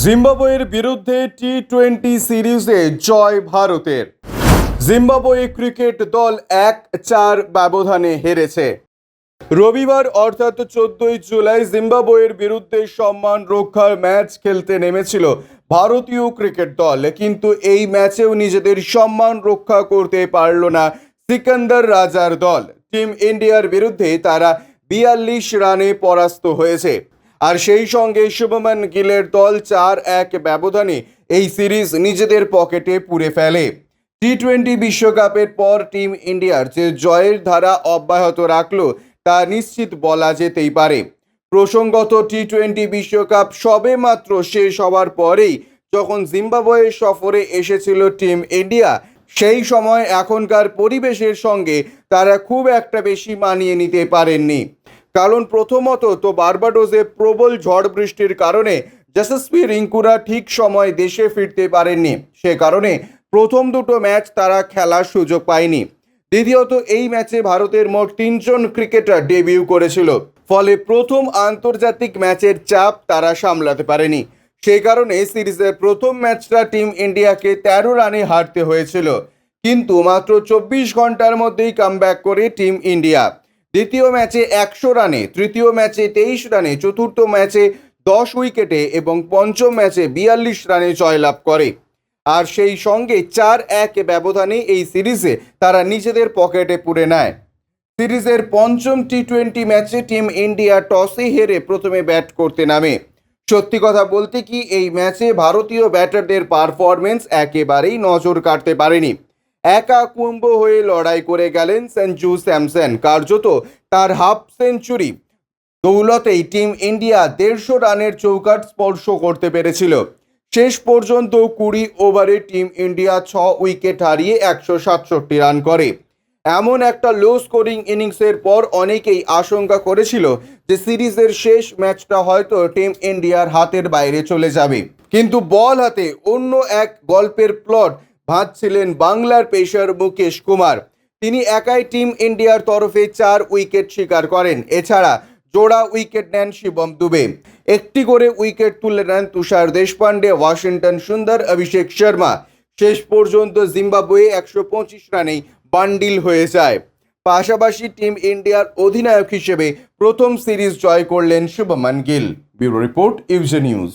জিম্বাবুয়ের বিরুদ্ধে T twenty সিরিজে জয় ভারতের। জিম্বাবুয়ে ক্রিকেট দল এক চার ব্যবধানে হেরেছে। রবিবার অর্থাৎ চোদ্দই জুলাই জিম্বাবুয়ের বিরুদ্ধে সম্মান রক্ষার ম্যাচ খেলতে নেমেছিল ভারতীয় ক্রিকেট দল। কিন্তু এই ম্যাচেও নিজেদের সম্মান রক্ষা করতে পারল না সিকান্দার রাজার দল। টিম ইন্ডিয়ার বিরুদ্ধে তারা বিয়াল্লিশ রানে পরাস্ত হয়েছে। আর সেই সঙ্গে শুভমান গিলের দল চার এক ব্যবধানে এই সিরিজ নিজেদের পকেটে পুরে ফেলে। টি টোয়েন্টি বিশ্বকাপের পর টিম ইন্ডিয়ার যে জয়ের ধারা অব্যাহত রাখল, তা নিশ্চিত বলা যেতেই পারে। প্রসঙ্গত টি টোয়েন্টি বিশ্বকাপ সবে মাত্র শেষ হওয়ার পরেই যখন জিম্বাবুয়ে সফরে এসেছিল টিম ইন্ডিয়া, সেই সময় এখনকার পরিবেশের সঙ্গে তারা খুব একটা বেশি মানিয়ে নিতে পারেননি। কারণ প্রথমত তো বারবাডোসে প্রবল ঝড় বৃষ্টির কারণে যশস্বী রিঙ্কুরা ঠিক সময় দেশে ফিরতে পারেননি। সে কারণে প্রথম দুটো ম্যাচ তারা খেলার সুযোগ পায়নি। দ্বিতীয়ত, এই ম্যাচে ভারতের মোট তিনজন ক্রিকেটার ডেবিউ করেছিল। ফলে প্রথম আন্তর্জাতিক ম্যাচের চাপ তারা সামলাতে পারেনি। সেই কারণে সিরিজের প্রথম ম্যাচটা টিম ইন্ডিয়াকে তেরো রানে হারতে হয়েছিল। কিন্তু মাত্র চব্বিশ ঘণ্টার মধ্যেই কামব্যাক করে টিম ইন্ডিয়া। দ্বিতীয় ম্যাচে একশো রানে, তৃতীয় ম্যাচে তেইশ রানে, চতুর্থ ম্যাচে দশ উইকেটে এবং পঞ্চম ম্যাচে বিয়াল্লিশ রানে জয়লাভ করে। আর সেই সঙ্গে চার এক ব্যবধানে এই সিরিজে তারা নিজেদের পকেটে পুরে নেয়। সিরিজের পঞ্চম টি টোয়েন্টি ম্যাচে টিম ইন্ডিয়া টসে হেরে প্রথমে ব্যাট করতে নামে। সত্যি কথা বলতে কি, এই ম্যাচে ভারতীয় ব্যাটারদের পারফরমেন্স একেবারেই নজর কাটতে পারেনি। একা কুম্ভ হয়ে লড়াই করে গেলেন সঞ্জু স্যামসন। কার্যত তার হাফ সেঞ্চুরি। দৌলতেই টিম ইন্ডিয়া দেড়শো রানের চৌকাট স্পর্শ করতে পেরেছিল। শেষ পর্যন্ত কুড়ি ওভারে টিম ইন্ডিয়া ছ উইকেট হারিয়ে একশো সাতষট্টি রান করে। এমন একটা লো স্কোরিং ইনিংসের পর অনেকেই আশঙ্কা করেছিল যে সিরিজের শেষ ম্যাচটা হয়তো টিম ইন্ডিয়ার হাতের বাইরে চলে যাবে। কিন্তু বল হাতে অন্য এক গল্পের প্লট ভাঁজছিলেন বাংলার পেসার মুকেশ কুমার। তিনি একাই টিম ইন্ডিয়ার তরফে চার উইকেট শিকার করেন। এছাড়া জোড়া উইকেট নেন শিবম দুবে। একটি করে উইকেট তুলে নেন তুষার দেশপান্ডে ওয়াশিংটন সুন্দর, অভিষেক শর্মা। শেষ পর্যন্ত জিম্বাবুয়ে একশো পঁচিশ রানেই বান্ডিল হয়ে যায়। পাশাপাশি টিম ইন্ডিয়ার অধিনায়ক হিসেবে প্রথম সিরিজ জয় করলেন Shubman Gill. Bureau report ইউজে news.